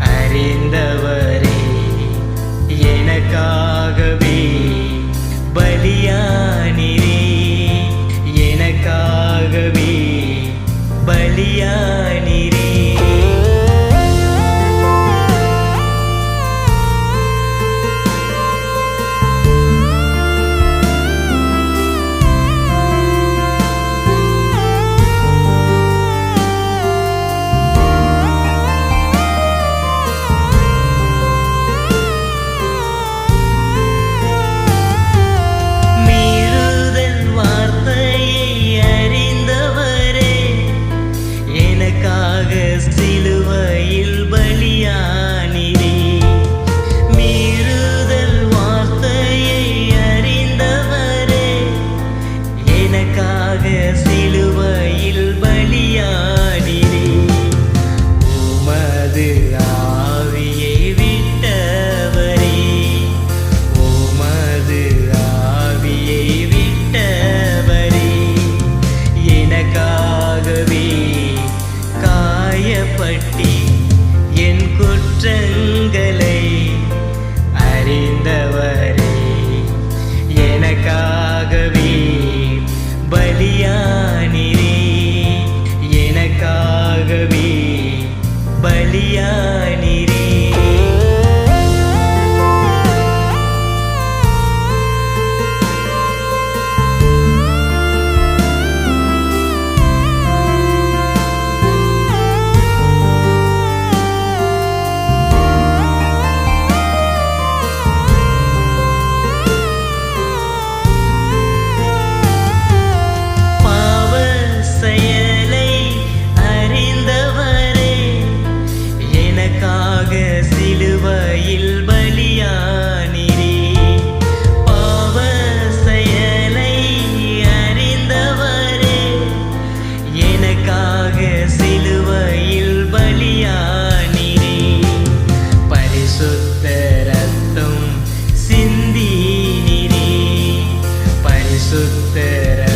அறிந்தவர் காயப்பட்டி என் குற்றங்களை Este.